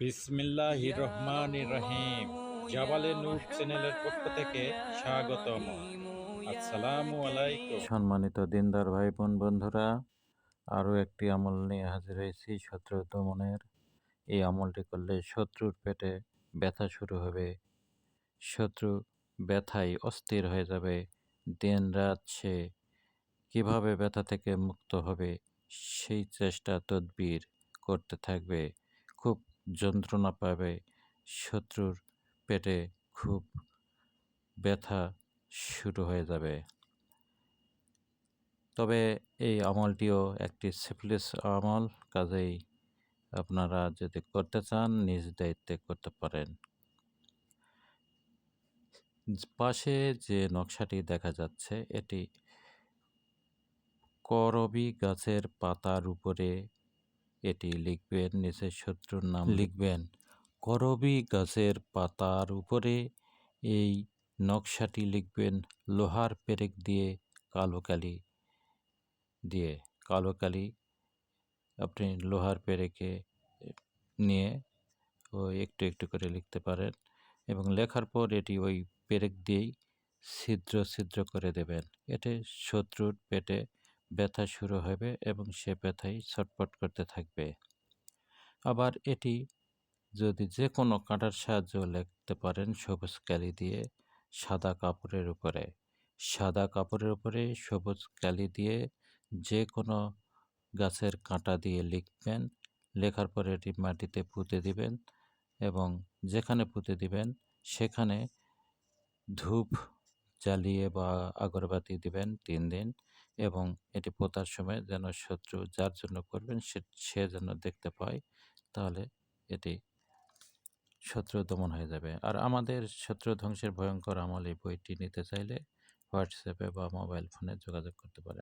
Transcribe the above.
বিসমিল্লাহ রহমান রহিম। জাবালে নূর চ্যানেলের পক্ষ থেকে স্বাগতম। আসসালামু আলাইকুম। সম্মানিত দিনদার ভাই বোন বন্ধুরা আরও একটি আমল নিয়ে হাজির হয়েছি শত্রু দমনের এই আমলটি করলে শত্রুর পেটে ব্যথা শুরু হবে। শত্রু ব্যথায় অস্থির হয়ে যাবে। দিন রাত সে কীভাবে ব্যথা থেকে মুক্ত হবে সেই চেষ্টা তদবির করতে থাকবে। খুব যন্ত্রণা পাবে, শত্রুর পেটে খুব ব্যথা শুরু হয়ে যাবে। তবে এই আমলটিও একটি সিফলিস আমল, কাজেই আপনারা যদি করতে চান, নিজ দায়িত্বে করতে পারেন। পাশে যে নকশাটি দেখা যাচ্ছে, এটি করবি গাছের পাতার উপরে এটি লিখবেন নিচে শত্রুর নাম লিখবেন। করবি গাছের পাতার উপরে এই নকশাটি লিখবেন, লোহার পেরেক দিয়ে কালো কালি দিয়ে। কালো কালি আপনি লোহার পেরেকে নিয়ে ও একটু একটু করে লিখতে পারেন এবং লেখার পর এটি ওই পেরেক দিয়েই ছিদ্র ছিদ্র করে দেবেন। এতে শত্রুর পেটে ব্যথা শুরু হবে এবং সে ব্যথাই ছটপট করতে থাকবে। আবার এটি যদি যে কোনো কাঁটার সাহায্য লিখতে পারেন সবুজ কালি দিয়ে সাদা কাপড়ের উপরে। সাদা কাপড়ের উপরে সবুজ কালি দিয়ে যে কোনো গাছের কাঁটা দিয়ে লিখবেন। লেখার পরে এটি মাটিতে পুঁতে দিবেন এবং যেখানে পুঁতে দিবেন সেখানে ধূপ জ্বালিয়ে বা আগরবাতি দিবেন তিন দিন। এবং এটি পোতার সময় যেন শত্রু যার জন্য করবেন সে যেন দেখতে পায়, তাহলে এটি শত্রু দমন হয়ে যাবে। আর আমাদের শত্রু ধ্বংসের ভয়ঙ্কর আমল এই বইটি নিতে চাইলে হোয়াটসঅ্যাপে বা মোবাইল ফোনে যোগাযোগ করতে পারে